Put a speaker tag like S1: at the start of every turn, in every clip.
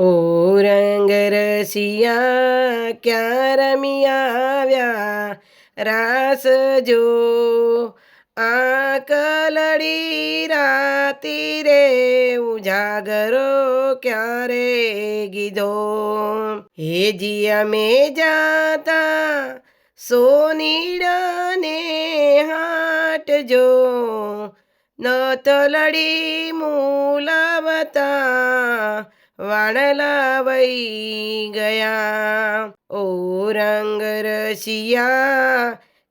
S1: ઓ રંગ રસિયા ક્યાં રમી આવ્યા રાસ જો આ કલડી રાતી રે ઉજાગરો ક્યારે ગીધો હેજી અમે જાતા સોનીડાને હાટ જો તો લડી મૂલાવતા વાણલા વઈ ગયા. ઓ રંગ રસિયા,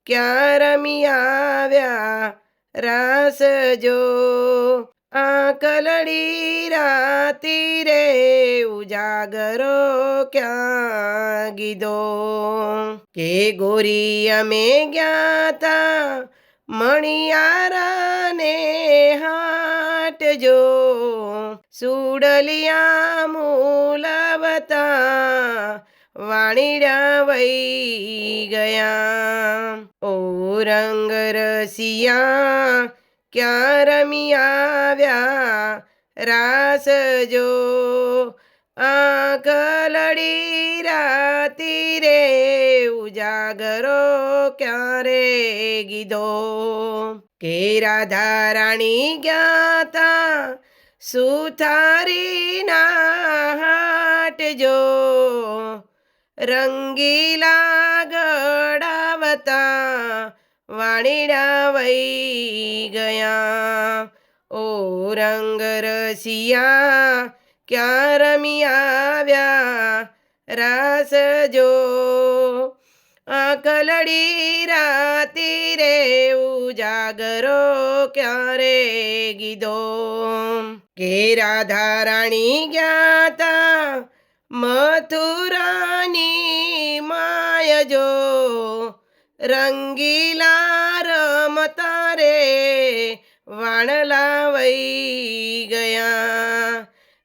S1: ક્યાં રમી આવ્યા? રાસ જો. આકલડી રાતી રે ઉજાગરો ક્યાં ગીધો? કે ગોરી અમે ગયા તા મણિયારાને હાટ જો સુડલિયા મૂલવતા વાણીડા વઈ ગયા. ઓ રંગ રસિયા, ક્યાં રમી આવ્યા? રાસ જો, આંખ લડી રાતી રે, ઉજાગરો ક્યારે ગીધો? કે રાધા રાણી જ્ઞાતા સુથારી હાટજો? રંગીલા ગડાવતા વાણીડા વઈ ગયા. ઓ રંગ રસિયા, ક્યાં રમી આવ્યા? રાસ જો આકલડી રાતી રે ઉજાગરો ક્યારે ગીધો? કે રાધા ગયા મથુરાની માય જો? રંગીલા રમતા રે વાણલા વઈ ગયા.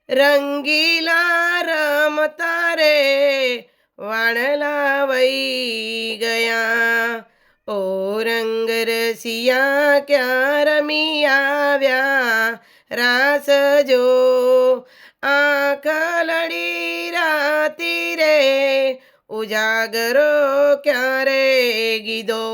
S1: રંગીલા રમતા રે વાણલા વઈ ગયા. ઓ રંગ રસિયા ક્યાં રમી આવ્યા? રાસ જો. આંખ લડી રાતી રે. ઉજાગરો ક્યારે ગીધો?